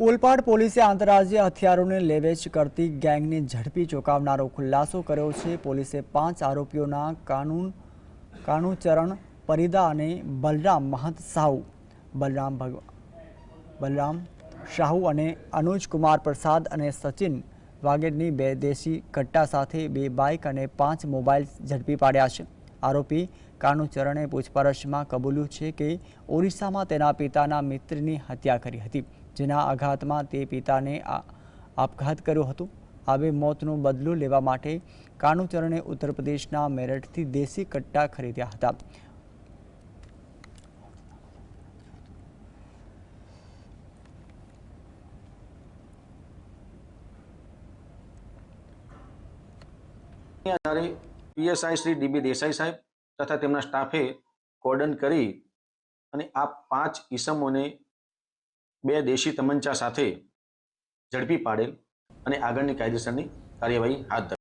ઓલપાડ પોલીસે આંતરરાજ્ય હથિયારોને લેવેચ કરતી ગેંગને ઝડપી ચોંકાવનારો ખુલાસો કર્યો છે. પોલીસે પાંચ આરોપીઓના કાનૂન, કાનુચરણ, પરિદા અને બલરામ મહંત સાહુ, બલરામ બલરામ શાહુ અને અનુજ કુમાર પ્રસાદ અને સચિન વાગેડની બે દેશી કટ્ટા સાથે બે બાઇક અને પાંચ મોબાઈલ ઝડપી પાડ્યા છે. આરોપી કાનુચરણે પૂછપરછમાં કબૂલ્યું છે કે ઓરિસ્સામાં તેના પિતાના મિત્રની હત્યા કરી હતી. જેના આઘાતમાં તે પિતાને આપઘાત કર્યો હતો. આવે મોતનો બદલો લેવા માટે કાનુચરણે ઉત્તર પ્રદેશના મેરઠથી દેશી કટ્ટા ખરીદ્યા હતા. આધારે પીએસઆઈ શ્રી ડીબી દેસાઈ સાહેબ તથા તેમના સ્ટાફે કોર્ડન કરી અને આ પાંચ ઈસમોને બે દેશી તમંચા સાથે ઝડપી પાડેલ અને આગળની કાયદેસરની કાર્યવાહી હાથ ધરી.